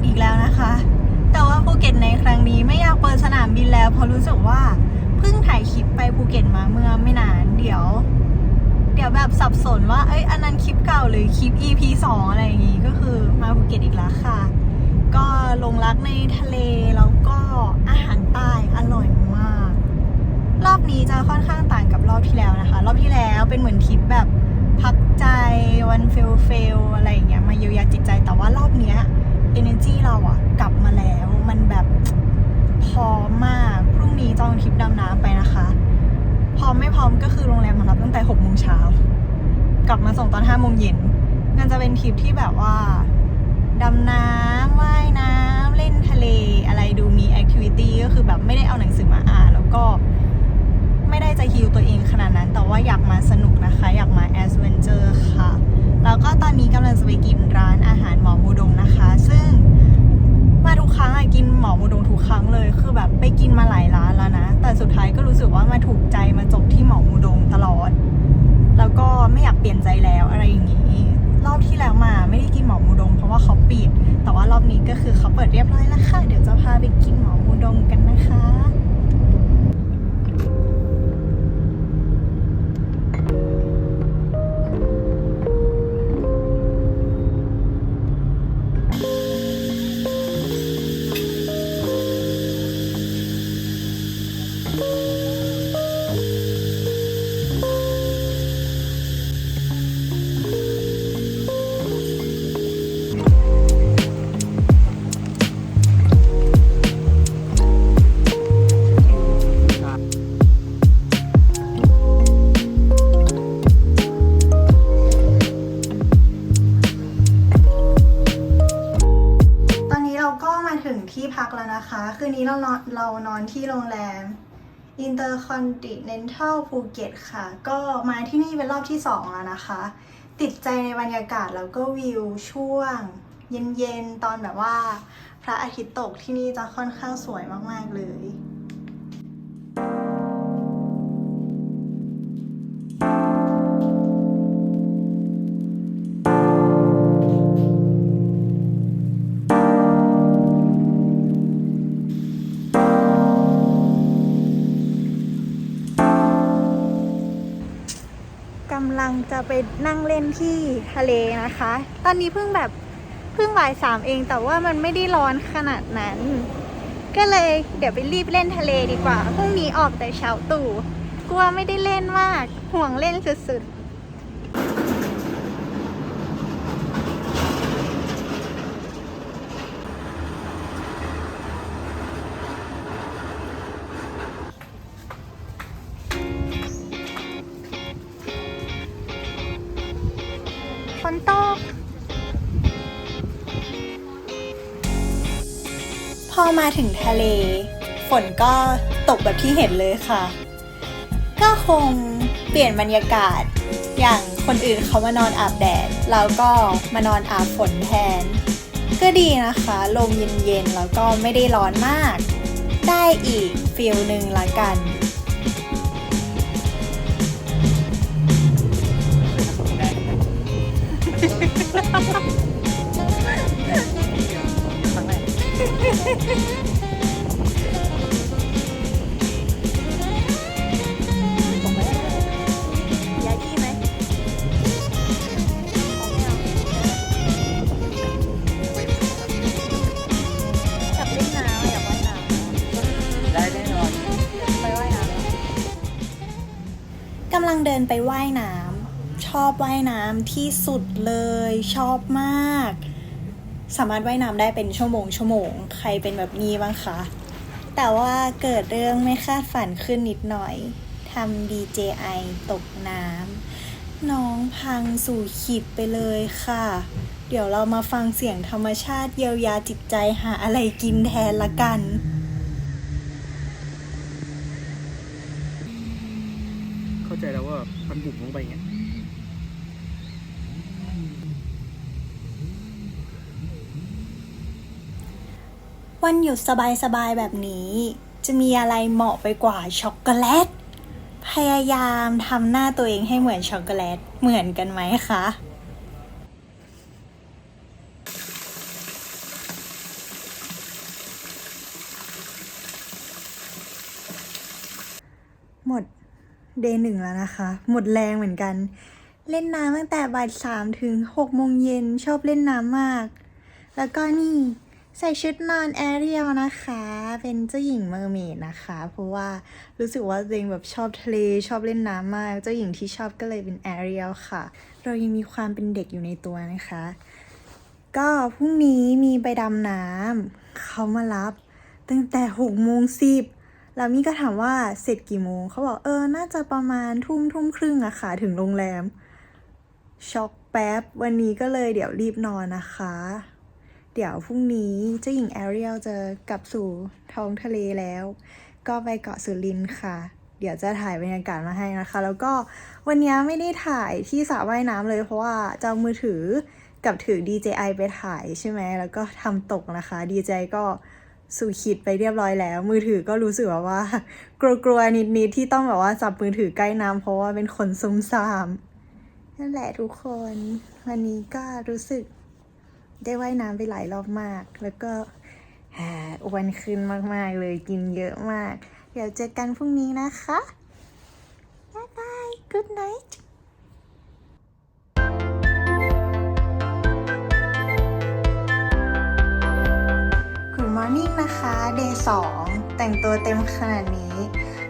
ตอีกแล้วนะคะ แต่ว่าภูเก็ตในครั้งนี้ไม่อยากเปิดสนามบินแล้วเพราะรู้สึกว่าเพิ่งถ่ายคลิปไปภูเก็ตมาเมื่อไม่นานเดี๋ยว เดี๋ยวแบบสับสนว่าเอ้ยอันนั้นคลิปเก่าหรือคลิป EP 2 อะไรอย่างงี้ก็คือมาภูเก็ตอีกแล้วค่ะ ก็ลงรักในทะเลแล้วก็อาหารใต้อร่อยมาก รอบนี้จะค่อนข้างต่างกับรอบที่แล้วนะคะ รอบที่แล้วเป็นเหมือนทริปแบบพักใจวันเฟลเฟลอะไรอย่างเงี้ยมาเยียวยาจิตใจแต่ว่ารอบเนี้ย energy เราอะกลับมาแล้ว มันแบบพร้อมมากพรุ่งนี้จองทริปดำน้ำไปนะคะ พร้อมไม่พร้อมก็คือโรงแรมมารับตั้งแต่6โมงเช้ากลับมาส่งตอน5โมงเย็นมันจะเป็นทริปที่แบบว่าดำน้ำว่ายน้ำเล่นทะเลอะไรดูมีแอคทิวิตี้ก็คือแบบไม่ได้เอาหนังสือมาอ่านแล้วก็ ไม่ได้จะฮิวตัวเองข นั้น แต่ว่าอยากมาสนุกนะคะ อยากมาแอสเวนเจอร์ค่ะ แล้วก็ตอนนี้กำลังจะไปกินร้านอาหารหมอมูดงนะคะ ซึ่งมาทุกครั้งอะกินหมอมูดงทุกครั้งเลย คือแบบไปกินมาหลายร้านแล้วนะ แต่สุดท้ายก็รู้สึกว่ามาถูกใจมาจบที่หมอมูดงตลอด แล้วก็ไม่อยากเปลี่ยนใจแล้วอะไรอย่างนี้ รอบที่แล้วมาไม่ได้กินหมอมูดง เพราะว่าเขาปิด แต่ว่ารอบนี้ก็คือเขาเปิดเรียบร้อยแล้วค่ะ เดี๋ยวจะพาไป นอนเรานอนที่โรงแรม Intercontinental ภูเก็ตค่ะ ก็มาที่นี่เป็นรอบที่ 2 แล้วนะคะ ติดใจในบรรยากาศแล้วก็วิวช่วง เย็นๆ ตอนแบบว่า พระอาทิตย์ตกที่นี่จะค่อนข้างสวยมาก ๆ เลยำลังจะไปนั่งเล่นที่ทะเลนะคะ ตอนนี้เพิ่งแบบเพิ่งบ่ายสามเอง แต่ว่ามันไม่ได้ร้อนขนาดนั้น ก็เลยเดี๋ยวไปรีบเล่นทะเลดีกว่าพรุ่งนี้ออกแต่เช้าตู่กลัวไม่ได้เล่นมากห่วงเล่นสุดๆ อมาถึงทะเล ฝนก็ตกแบบที่เห็นเลยค่ะ ก็คงเปลี่ยนบรรยากาศ อย่างคนอื่นเขามานอนอาบแดดเราก็มานอนอาบฝนแทน ก็ดีนะคะ ลมเย็นๆแล้วก็ไม่ได้ร้อนมาก ได้อีกฟิลหนึ่งละกัน ยายี่ไหมจับเล่นน้ำอยากว่ายน้ำได้แน่นอนไปว่ายน้ำกำลังเดินไปว่ายน้ำชอบว่ายน้ำที่สุดเลย ชอบมาก สามารถว่ายน้ำได้เป็นชั่วโมงชั่วโมงใครเป็นแบบนี้บ้างคะ แต่ว่าเกิดเรื่องไม่คาดฝันขึ้นนิดหน่อยทำ DJI ตกน้ำน้องพังสู่ขีดไปเลยค่ะ เดี๋ยวเรามาฟังเสียงธรรมชาติเยียวยาจิตใจหาอะไรกินแทนละกันเข้าใจแล้วว่ามันบุ๋มลงไปอย่างเงี้ย วันหยุดสบายๆแบบนี้ จะมีอะไรเหมาะไปกว่าช็อกโกแลต พยายามทำหน้าตัวเองให้เหมือนช็อกโกแลต เหมือนกันไหมคะหมดเดย์หนึ่งแล้วนะคะ หมดแรงเหมือนกัน เล่นน้ำตั้งแต่บ่ายสามถึงหกโมงเย็นชอบเล่นน้ำมาก แล้วก็นี่ ใส่ชุดนอนแอเรียลนะคะ เป็นเจ้าหญิงเมอร์เมดนะคะ เพราะว่ารู้สึกว่าตัวเองแบบชอบทะเลชอบเล่นน้ำมาก เจ้าหญิงที่ชอบก็เลยเป็นแอเรียลค่ะ เรายังมีความเป็นเด็กอยู่ในตัวนะคะ ก็พรุ่งนี้มีไปดำน้ำเขามารับ ตั้งแต่หกโมงสิบแล้วมี่ก็ถามว่าเสร็จกี่โมง เขาบอกเออ น่าจะประมาณทุ่มทุ่มครึ่งอะค่ะ ถึงโรงแรม ช็อกแป๊บ วันนี้ก็เลยเดี๋ยวรีบนอนนะคะ เดี๋ยวพรุ่งนี้เจ้าหญิงแอเรียลจะกลับสู่ท้องทะเลแล้ว ก็ไปเกาะสุรินทร์ค่ะ เดี๋ยวจะถ่ายบรรยากาศมาให้นะคะ แล้วก็วันนี้ไม่ได้ถ่ายที่สระว่ายน้ำเลยเพราะว่าจะเอามือถือกับถือ DJI ไปถ่ายใช่ไหม แล้วก็ทำตกนะคะ DJI ก็สู่ขีดไปเรียบร้อยแล้ว มือถือก็รู้สึกว่าว่ากลัวๆนิดๆที่ต้องแบบว่าจับมือถือใกล้น้ำเพราะว่าเป็นคนซุ่มซ่ามนั่นแหละทุกคน วันนี้ก็รู้สึก ได้ว่ายน้ำไปหลายรอบมาก แล้วก็อ้วนขึ้นมาก ๆ เลยกินเยอะมาก เดี๋ยวเจอกันพรุ่งนี้นะคะบ๊ายบาย good night Good morning นะคะ day 2 แต่งตัวเต็มขนาดนี้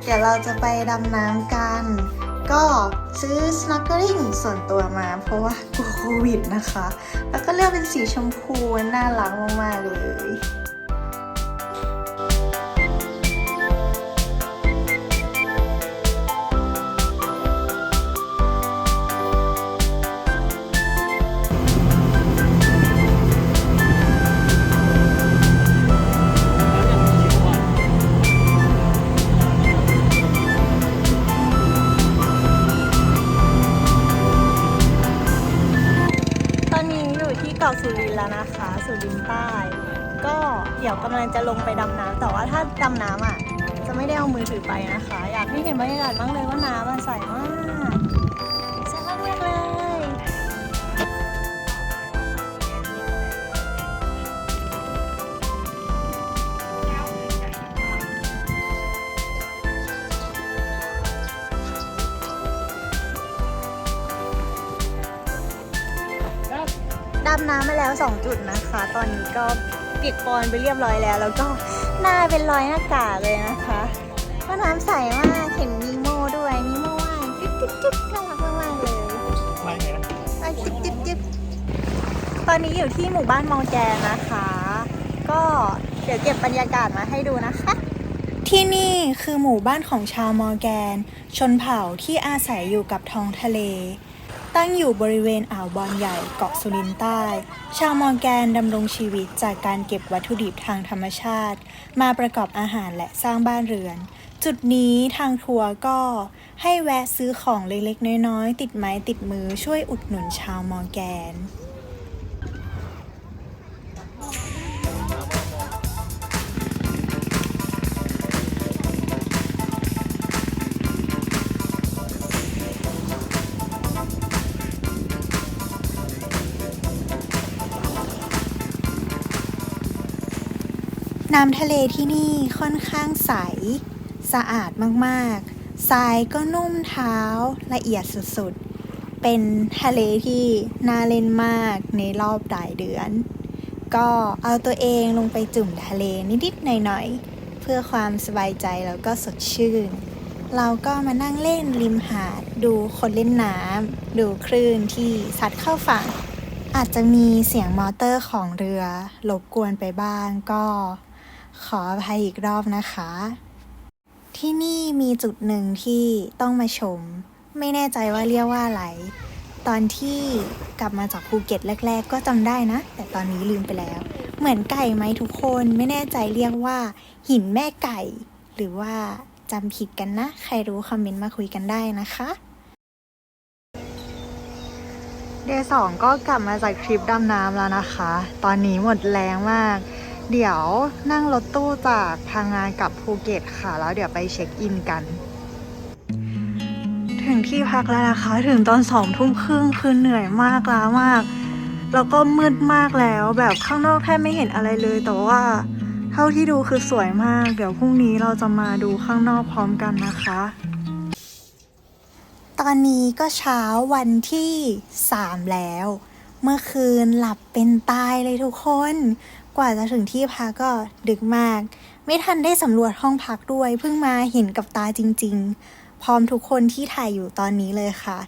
เดี๋ยวเราจะไปดำน้ำกัน ก็ ซื้อสแลกเกอร์ทิ้งส่วนตัวมา เพราะว่ากลัวโควิดนะคะ แล้วก็เลือกเป็นสีชมพูน่ารักมากๆเลย อะ จะไม่ได้เอามือถือไปนะคะ อยากให้เห็นบรรยากาศบ้างเลยว่าน้ำมันใสมากใสมากเลยดำน้ำมาแล้ว 2 จุดนะคะ ตอนนี้ก็เปียกปอนไปเรียบร้อยแล้ว แล้วก็ หน้าเป็นรอยหน้ากากเลยนะคะว่าน้ำใสมากเห็นนีโมด้วยนีโมว่ายจิ๊บจิ๊บจิ๊บน่ารักมากๆเลยมาไงนะว่ายจิ๊บจิ๊บจิ๊บตอนนี้อยู่ที่หมู่บ้านมองแกนนะคะ ก็เดี๋ยวเก็บบรรยากาศมาให้ดูนะคะ ที่นี่คือหมู่บ้านของชาวมอร์แกน ชนเผ่าที่อาศัยอยู่กับท้องทะเล ตั้งอยู่บริเวณอ่าวบอนใหญ่เกาะสุรินใต้ ชาวมอร์แกนดำรงชีวิตจากการเก็บวัตถุดิบทางธรรมชาติ มาประกอบอาหารและสร้างบ้านเรือน จุดนี้ทางทัวร์ก็ให้แวะซื้อของเล็กๆ น้อยๆ ติดไม้ติดมือช่วยอุดหนุนชาวมอร์แกน น้ำทะเลที่นี่ค่อนข้างใส สะอาดมากๆ ทรายก็นุ่มเท้าละเอียดสุดๆ เป็นทะเลที่น่าเล่นมากในรอบหลายเดือน ก็เอาตัวเองลงไปจุ่มทะเลนิดๆ หน่อยๆ เพื่อความสบายใจแล้วก็สดชื่น เราก็มานั่งเล่นริมหาด ดูคนเล่นน้ำดูคลื่นที่ซัดเข้าฝั่งอาจจะมีเสียงมอเตอร์ของเรือรบกวนไปบ้างก็ ขออภัยอีกรอบนะคะ ที่นี่มีจุดหนึ่งที่ต้องมาชม ไม่แน่ใจว่าเรียกว่าอะไร ตอนที่กลับมาจากภูเก็ตแรก ๆ ก็จำได้นะ แต่ตอนนี้ลืมไปแล้ว เหมือนไก่ไหมทุกคนไม่แน่ใจเรียกว่า หินแม่ไก่ หรือว่าจำผิดกันนะ ใครรู้คอมเมนต์มาคุยกันได้นะคะเดย์สองก็กลับมาจากทริปดำน้ำแล้วนะคะ ตอนนี้หมดแรงมาก เดี๋ยวนั่งรถตู้จากพังงานกลับภูเก็ตค่ะ แล้วเดี๋ยวไปเช็คอินกัน ถึงที่พักแล้วนะคะ ถึงตอนสองทุ่มครึ่งคือเหนื่อยมากล้ามาก แล้วก็มืดมากแล้ว แบบข้างนอกแทบไม่เห็นอะไรเลย แต่ว่า เท่าที่ดูคือสวยมาก เดี๋ยวพรุ่งนี้เราจะมาดูข้างนอกพร้อมกันนะคะ ตอนนี้ก็เช้าวันที่ 3 แล้ว เมื่อคืนหลับเป็นตายเลยทุกคนก ว่าจะถึงที่พักก็ดึกมาก ไม่ทันได้สำรวจห้องพักด้วย เพิ่งมาเห็นกับตาจริง ๆ พร้อมทุกคนที่ถ่ายอยู่ตอนนี้เลยค่ะ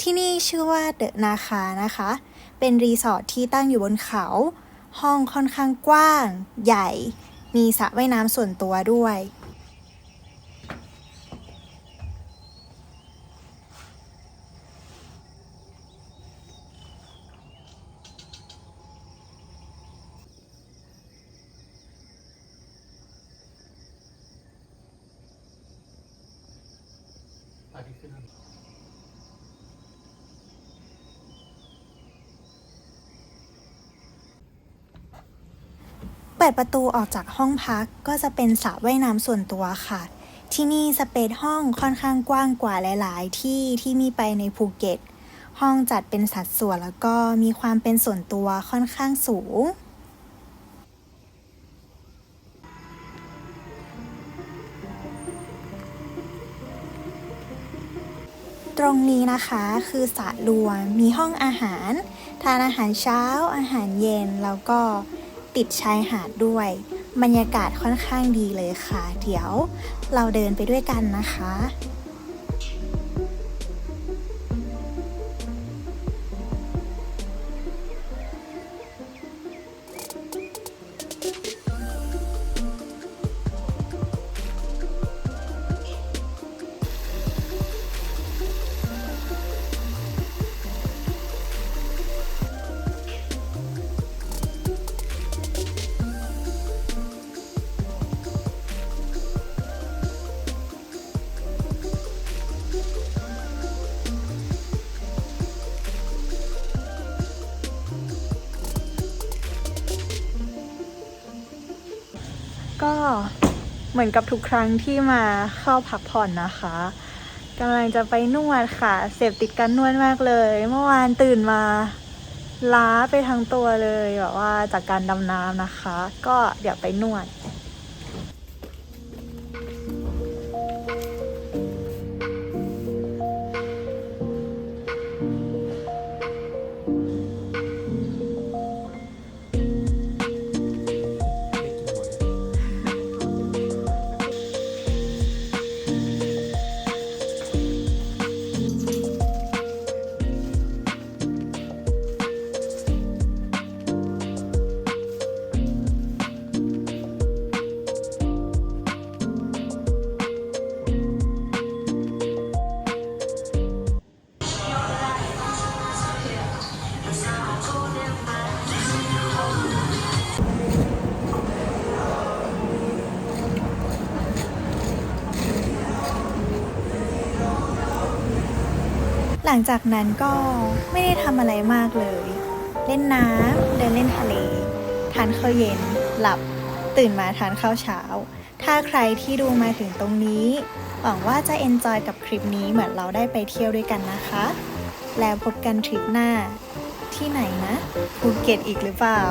ที่นี่ชื่อว่าเดอะนาคานะคะ เป็นรีสอร์ทที่ตั้งอยู่บนเขา ห้องค่อนข้างกว้าง ใหญ่ มีสระว่ายน้ำส่วนตัวด้วย อาทิตย์ขึ้นแล้ว เปิดประตูออกจากห้องพักก็จะเป็นสระว่ายน้ำส่วนตัวค่ะ ที่นี่สเปซห้องค่อนข้างกว้างกว่าหลาย ๆ ที่ที่มีไปในภูเก็ต ห้องจัดเป็นสัดส่วนแล้วก็มีความเป็นส่วนตัวค่อนข้างสูง ตรงนี้นะคะคือสระรวมมีห้องอาหาร ทานอาหารเช้า อาหารเย็น แล้วก็ติดชายหาดด้วย บรรยากาศค่อนข้างดีเลยค่ะ เดี๋ยวเราเดินไปด้วยกันนะคะ เหมือนกับทุกครั้งที่มาเข้าพักผ่อนนะคะกำลังจะไปนวดค่ะ เสพติดการนวดมากเลย เมื่อวานตื่นมาล้าไปทั้งตัวเลยแบบว่าจากการดำน้ำนะคะ ก็เดี๋ยวไปนวด หลังจากนั้นก็ไม่ได้ทำอะไรมากเลย เล่นน้ำเดินเล่นทะเล ทานข้าวเย็น หลับ ตื่นมาทานข้าวเช้า ถ้าใครที่ดูมาถึงตรงนี้ หวังว่าจะเอนจอยกับคลิปนี้เหมือนเราได้ไปเที่ยวด้วยกันนะคะ แล้วพบกันทริปหน้า ที่ไหนนะภูเก็ตอีกหรือเปล่า